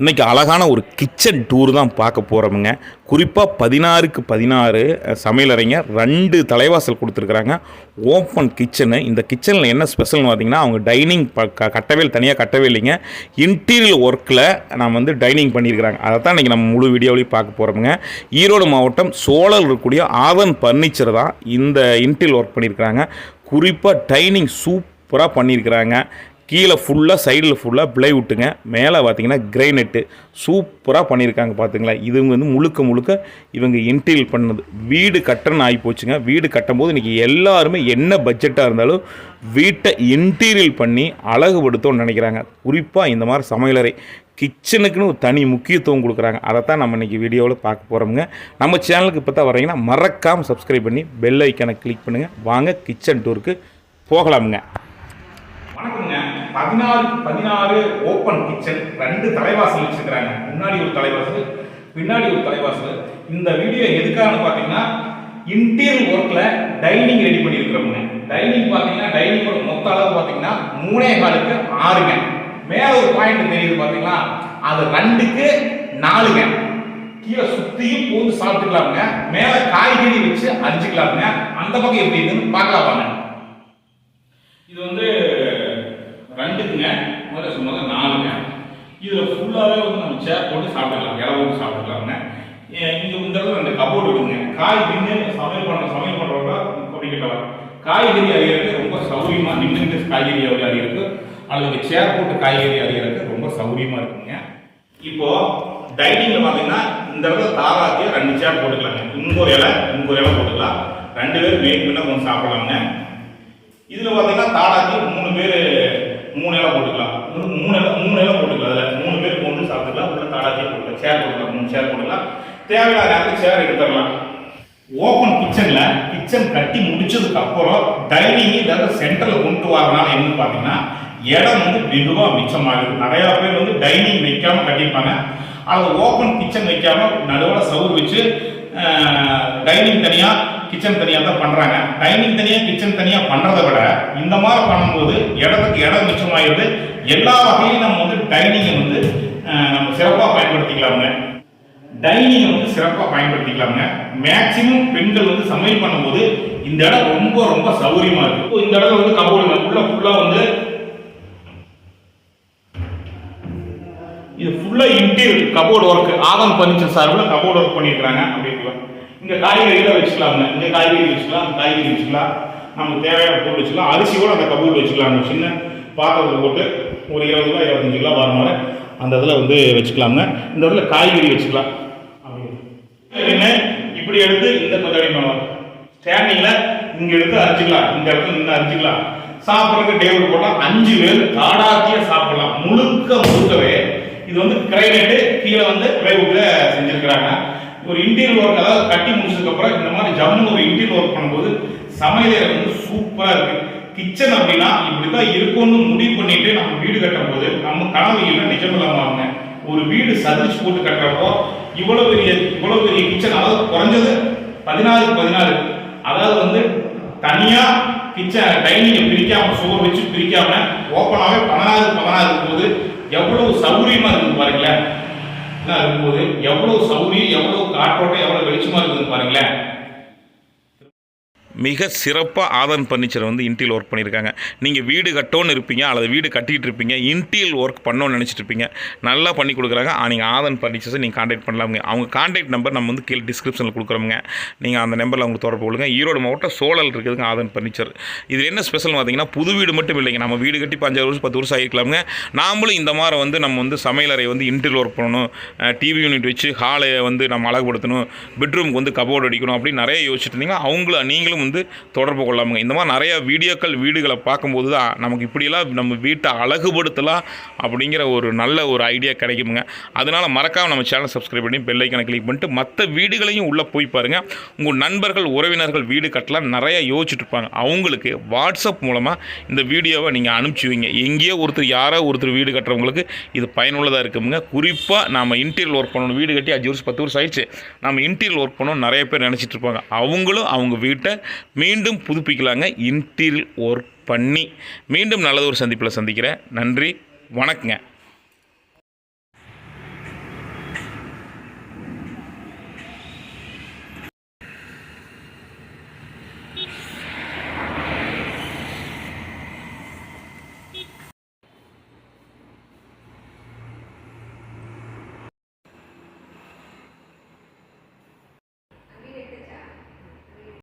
இன்றைக்கி அழகான ஒரு கிச்சன் டூர் தான் பார்க்க போகிறோமுங்க குறிப்பாக பதினாறுக்கு பதினாறு சமையலறைங்க. ரெண்டு தலைவாசல் கொடுத்துருக்குறாங்க. ஓப்பன் கிச்சனு இந்த கிச்சனில் என்ன ஸ்பெஷல்னு பார்த்தீங்கன்னா அவங்க டைனிங் ப க கட்டவே தனியாக கட்டவே இல்லைங்க. இன்டீரியல் ஒர்க்கில் நம்ம வந்து டைனிங் பண்ணியிருக்கிறாங்க. அதை தான் இன்றைக்கி நம்ம முழு வீடியோவிலையும் பார்க்க போகிறோமுங்க ஈரோடு மாவட்டம் சோழல் இருக்கக்கூடிய ஆதன் பர்னிச்சர் தான் இந்த இன்டீரியல் ஒர்க் பண்ணியிருக்கிறாங்க. குறிப்பாக டைனிங் சூப்பராக பண்ணியிருக்கிறாங்க. கீழே ஃபுல்லாக சைடில் ஃபுல்லாக பிளைவுட்டுங்க மேலே பார்த்தீங்கன்னா கிரைனெட்டு சூப்பராக பண்ணியிருக்காங்க பார்த்துங்களா இது வந்து முழுக்க முழுக்க இவங்க இன்டீரியல் பண்ணது. வீடு கட்டணும் ஆகி போச்சுங்க. வீடு கட்டும்போது இன்றைக்கி எல்லாருமே என்ன பட்ஜெட்டாக இருந்தாலும் வீட்டை இன்டீரியல் பண்ணி அழகுபடுத்தோன்னு நினைக்கிறாங்க. குறிப்பாக இந்த மாதிரி சமையலறை கிச்சனுக்குன்னு ஒரு தனி முக்கியத்துவம் கொடுக்குறாங்க. அதை தான் நம்ம இன்றைக்கி வீடியோவில் பார்க்க போகிறோமுங்க நம்ம சேனலுக்கு இப்போ தான் வரீங்கன்னா மறக்காமல் சப்ஸ்கிரைப் பண்ணி பெல் ஐக்கனை கிளிக் பண்ணுங்கள் வாங்க கிச்சன் டூருக்கு போகலாமுங்க. வணக்கம்ங்க. பதினாறு பதினாறு ஓப்பன் கிச்சன் ரெண்டு தலைவாசல் வச்சிருக்கிறாங்க. முன்னாடி ஒரு தலைவாசல் பின்னாடி ஒரு தலைவாசல். இந்த வீடியோ எதுக்காக பார்த்தீங்கன்னா இன்டீரியர் ஒர்க்கில் டைனிங் ரெடி பண்ணியிருக்கிறவங்க. டைனிங் பார்த்தீங்கன்னா டைனிங் மொத்த அளவு பார்த்தீங்கன்னா மூணே காலுக்கு ஆறுங்க மேலே ஒரு பாயிண்ட் தெரியுது பார்த்தீங்களா? அது ரெண்டுக்கு நாலுங்க கீழே சுத்தியும் பூந்து சாப்பிட்டுக்கலாமுங்க. மேலே காய்கறி வச்சு அரிஞ்சுக்கலாமுங்க. அந்த பக்கம் எப்படி இருக்குன்னு பார்க்கலாம் வாங்க இது வந்து ரெண்டுக்குங்க முதல்ல சொன்னது நாலுங்க இதில் ஃபுல்லாகவே வந்து நம்ம சேர் போட்டு சாப்பிட்டுக்கலாம் இலை போட்டு சாப்பிட்டுக்கலாங்க இந்த இடத்துல ரெண்டு கபோர்டு இருக்குங்க. காய் நின்று சமையல் பண்ண சமையல் பண்ணுறவங்க அப்படிக்கிட்டலாம் காய்கறி அறியறதுக்கு ரொம்ப சௌரியமாக நின்று நின்று காய்கறி அறியறதுக்கு அல்லது சேர் போட்டு காய்கறி அறியறதுக்கு ரொம்ப சௌரியமாக இருக்குங்க. இப்போது டைனிங்கில் பார்த்தீங்கன்னா இந்த இடத்துல தாராத்திய ரெண்டு சேர் போட்டுக்கலாங்க. இங்க இலை இங்க ஒரு இலை போட்டுக்கலாம். ரெண்டு பேரும் மேல் பின்ன கொஞ்சம் சாப்பிடலாங்க. இதில் பார்த்தீங்கன்னா தாடாக்கி மூணு பேர் மூணு இலை போட்டுக்கலாம். மூணு இலை மூணு இலை போட்டுக்கலாம். அதில் மூணு பேர் கொண்டு சாப்பிட்டுக்கலாம். உள்ள தாடாக்கி போட்டுக்கலாம். சேர் போட்டுக்கலாம். மூணு சேர் போட்டுக்கலாம். தேவையில்லாத நேரத்துக்கு சேர் எடுத்துடலாம். ஓப்பன் கிச்சனில் கிச்சன் கட்டி முடிச்சதுக்கு அப்புறம் டைனிங் ஏதாவது சென்டரில் கொண்டு வரனால என்ன பார்த்தீங்கன்னா இடம் வந்து வெகுவா மிச்சமாகுது நிறையா பேர் வந்து டைனிங் வைக்காம கட்டியிருப்பாங்க. அதை ஓப்பன் கிச்சன் வைக்காமல் நடுவில் சவுர் வச்சு டைனிங் தனியாக கிச்சன் தனியாக தான் பண்றாங்க. டைனிங் தனியா கிச்சன் தனியா பண்றதை விட இந்த மாதிரி பண்ணும்போது இடத்துக்கு இடம் மிச்சமாயிருது எல்லா வகையிலும் நம்ம வந்து டைனிங்கை வந்து நம்ம சிறப்பாக பயன்படுத்திக்கலாமுங்க. டைனிங் வந்து சிறப்பாக பயன்படுத்திக்கலாங்க மேக்சிமம் பெண்கள் வந்து சமையல் பண்ணும்போது இந்த இடம் ரொம்ப ரொம்ப சௌகரியமா இருக்கு. இப்போ இந்த இடத்துல வந்து கபோர்டு உள்ள ஃபுல்லாக வந்து இது ஃபுல்லாக interior cupboard work Aadham furniture சார்பில் கபோர்டு ஒர்க் பண்ணியிருக்கிறாங்க அப்படின்னு இங்கே காய்கறிகளை வச்சுக்கலாங்க இங்கே காய்கறி வச்சுக்கலாம் காய்கறி வச்சுக்கலாம். நமக்கு தேவையான பொருள் வச்சுக்கலாம். அரிசியோட அந்த கபூர் வச்சுக்கலாம். சின்ன பாத்திரத்தில் போட்டு ஒரு இருபது ரூபா இருபத்தஞ்சு கிலோ வர மாதிரி அந்த இதில் வந்து வச்சுக்கலாங்க இந்த இடத்துல காய்கறி வச்சுக்கலாம். என்ன இப்படி எடுத்து இந்த கொஞ்சம் ஸ்டாண்டிங்ல இங்கே எடுத்து அரிஞ்சிக்கலாம். இந்த இடத்துல நின்று அரிஞ்சிக்கலாம். சாப்பிட்றதுக்கு டேபிள் போட்டால் அஞ்சு பேர் தாடாக்கிய சாப்பிடலாம். முழுக்க முழுக்கவே இது வந்து கிரைனேட்டு கீழே வந்து பிளைவுட்ல செஞ்சுருக்கிறாங்க. ஒரு இன்டீரியர் ஒர்க் அதாவது கட்டி முடிச்சதுக்கு அப்புறம் இந்த மாதிரி ஜம்முன்னு ஒரு இன்டீரியர் ஒர்க் பண்ணும்போது சமையல் வந்து சூப்பராக இருக்கு. கிச்சன் அப்படின்னா இப்படிதான் இருக்கும்னு முடிவு பண்ணிட்டு நம்ம வீடு கட்டும் போது நம்ம கனவு இல்லை நிஜமில்லாம ஒரு வீடு சதிச்சு போட்டு கட்டுறப்போ இவ்வளவு பெரிய இவ்வளவு பெரிய கிச்சன் அதாவது குறைஞ்சது பதினாறு பதினாறு. அதாவது வந்து தனியா கிச்சன் டைனிங்கை பிரிக்காம சுவர் வச்சு பிரிக்காம ஓப்பனாகவே பதினாறு பதினாறு இருக்கும்போது எவ்வளவு சௌகரியமா இருக்குது பாருங்களேன். இருக்கும்போது எவ்வளவு சௌகரியம் எவ்வளவு காற்றோட்டம் எவ்வளவு வெளிச்சமா இருக்குதுன்னு பாருங்களேன். மிக சிறப்பாக ஆதன் பர்னிச்சர் வந்து இன்டீரியல் ஒர்க் பண்ணியிருக்காங்க. நீங்கள் வீடு கட்டோன்னு இருப்பீங்க அல்லது வீடு கட்டிகிட்டு இருப்பீங்க இன்டீரியல் ஒர்க் பண்ணோன்னு நினச்சிட்டு இருப்பீங்க. நல்லா பண்ணி கொடுக்குறாங்க. நீங்கள் ஆதன் பர்னிச்சர்ஸை நீங்கள் காண்டாக்ட் பண்ணலாமுங்க. அவங்க காண்டாக்ட் நம்பர் நம்ம வந்து கீழே டிஸ்கிரிப்ஷனில் கொடுக்குறோமுங்க. நீங்கள் அந்த நம்பரில் அவங்க தொடர்பு கொள்ளுங்க. ஈரோடு மாவட்டம் சோழல் இருக்குதுங்க ஆதன் பர்னிச்சர். இது என்ன ஸ்பெஷல் பார்த்தீங்கன்னா புது வீடு மட்டும் இல்லைங்க. நம்ம வீடு கட்டி பஞ்சாறு வருஷம் பத்து வருஷம் ஆகிருக்கலாமுங்க நாமளும் இந்த மாதிரி வந்து நம்ம வந்து சமையலறை வந்து இன்டீரியல் ஒர்க் பண்ணணும். டிவி யூனிட் வச்சு ஹாலை வந்து நம்ம அழகுபடுத்தணும். பெட்ரூமுக்கு வந்து கபோர்டு அடிக்கணும் அப்படின்னு நிறைய யோசிச்சுட்டு இருந்தீங்க. அவங்கள நீங்களும் வந்து வந்து தொடர்பு கொள்ளாமுங்க. இந்த மாதிரி நிறையா வீடியோக்கள் வீடுகளை பார்க்கும்போது தான் நமக்கு இப்படியெல்லாம் நம்ம வீட்டை அழகுபடுத்தலாம் அப்படிங்கிற ஒரு நல்ல ஒரு ஐடியா கிடைக்குமுங்க. அதனால் மறக்காம நம்ம சேனல் சப்ஸ்கிரைப் பண்ணி பெல் ஐக்கனை கிளிக் பண்ணிட்டு மற்ற வீடுகளையும் உள்ளே போய் பாருங்கள் உங்கள் நண்பர்கள் உறவினர்கள் வீடு கட்டலாம் நிறையா யோசிச்சுட்டு இருப்பாங்க அவங்களுக்கு வாட்ஸ்அப் மூலமாக இந்த வீடியோவை நீங்கள் அனுப்பிச்சி வைங்க. எங்கேயோ ஒருத்தர் யாரோ ஒருத்தர் வீடு கட்டுறவங்களுக்கு இது பயனுள்ளதாக இருக்குமுங்க. குறிப்பாக நாம் இன்டீரியல் ஒர்க் பண்ணணும். வீடு கட்டி அஞ்சு வருஷம் பத்து வருஷம் ஆயிடுச்சு. நம்ம இன்டீரியல் ஒர்க் பண்ணணும் நிறைய பேர் நினச்சிட்டு இருப்பாங்க அவங்களும் அவங்க வீட்டை மீண்டும் புதுப்பிக்கலாங்க. இன்டீரியல் ஒர்க் பண்ணி மீண்டும் நல்லதொரு சந்திப்பில் சந்திக்கிறேன். நன்றி. வணக்கங்க.